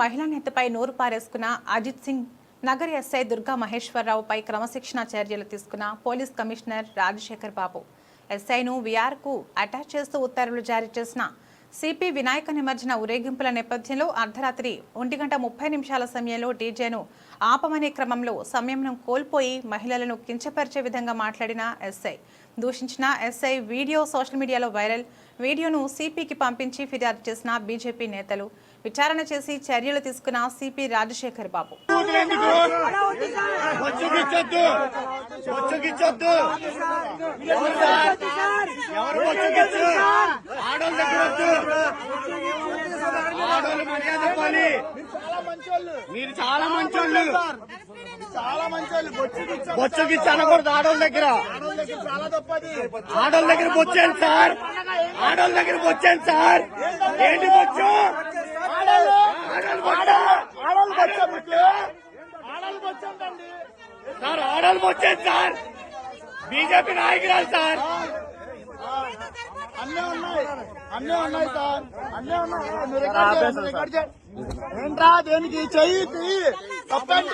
మహిళా నేతపై నోరు పారేసుకున్న అజిత్ సింగ్ నగర్ ఎస్ఐ దుర్గా మహేశ్వరరావుపై క్రమశిక్షణ చర్యలు తీసుకున్న పోలీస్ కమిషనర్ రాజశేఖర్ బాబు. ఎస్ఐను విఆర్కు అటాచ్ చేస్తూ ఉత్తర్వులు జారీ చేసిన సిపి వినాయక నిమజ్జన ఊరేగింపుల నేపథ్యంలో అర్ధరాత్రి ఒంటి గంట ముప్పై నిమిషాల సమయంలో డీజేను ఆపమనే క్రమంలో సంయమనం కోల్పోయి మహిళలను కించపరిచే విధంగా మాట్లాడిన ఎస్ఐ దూషించిన ఎస్ఐ వీడియో సోషల్ మీడియాలో వైరల్ వీడియోను సిపికి పంపించి ఫిర్యాదు చేసిన బీజేపీ నేతలు విచారణ చేసి చర్యలు తీసుకున్న సిపి రాజశేఖర్ బాబు ఎవరు ఆడోళ్ళ దగ్గర ఆడోళ్ళు మర్యాద మీరు చాలా మంచోళ్ళు. చాలా మంచి వాళ్ళు బొచ్చుకి బొచ్చుకిచ్చు అనకూడదు ఆడోళ్ళ దగ్గర. చాలా తప్పది ఆడోళ్ళ దగ్గర బొచ్చాను సార్. ఆడోళ్ళ దగ్గర బొచ్చాను సార్. ఏంటి బొచ్చు? సార్ ఆడోళ్ళు బొచ్చాను సార్. బీజేపీ నాయకురాలు సార్. అన్నీ ఉన్నాయి. అన్నీ ఉన్నాయి సార్. అన్నీ ఉన్నాయి. మీరు రికార్డ్ చేయండి, మీరు రికార్డ్ చేయండి. ఏంట్రా దేనికి? చెయ్యి తప్పండి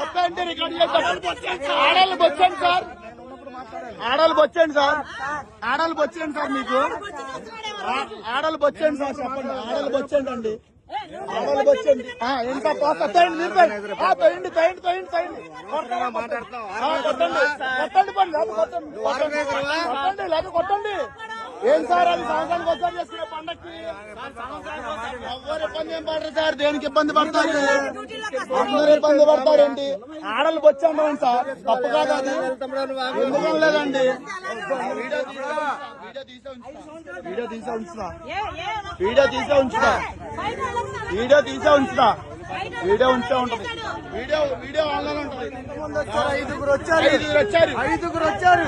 తప్పండి రికార్డ్ చేయండి. ఆడవాళ్ళు బొచ్చండి సార్. ఆడవాళ్ళు బొచ్చండి సార్. ఆడవాళ్ళు బొచ్చండి సార్ మీకు. ఆ- ఆడవాళ్ళు బొచ్చండి సార్ చెప్పండి. ఆడవాళ్ళు బొచ్చండి అండి. ఆడవాళ్ళు బొచ్చండి. ఆ, ఎంత పోతా తోయండి తోయండి. కొట్టండి కొట్టండి. లేకపోతే కొట్టండి కొట్టండి కొట్టండి. లేకపోతే కొట్టండి. ఏం సార్ అది సంవత్సరానికి ఒకసారి చేసుకునే పండక్కి ఎవరు ఇబ్బంది ఏం పడరు సార్ దేనికి ఇబ్బంది పడతారు అందరూ ఇబ్బంది పడతారండి ఆడలు వచ్చాం సార్ తప్పు కాదు అది ఎందుకు లేదండి వీడియో తీసా వీడియో తీసా ఉంచుతా వీడియో తీసా ఉంచుతా వీడియో తీసా ఉంచుతా వీడియో ఉంచే ఉంటది. వీడియో వీడియో ఆన్లైన్ ఉంటది. ఐదుగురు వచ్చారు. ఐదుగురు వచ్చారు. ఐదుగురు వచ్చారు.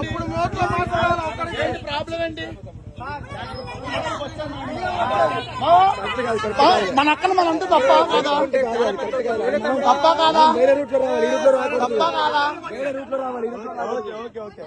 అప్పుడు నోట్లో మాట్లాడాలి. ఏంటి ప్రాబ్లం ఏంటి? మన అక్కన మనంతా తప్ప కాదా? తప్ప కాదా? తప్ప కాదా? Okay okay okay.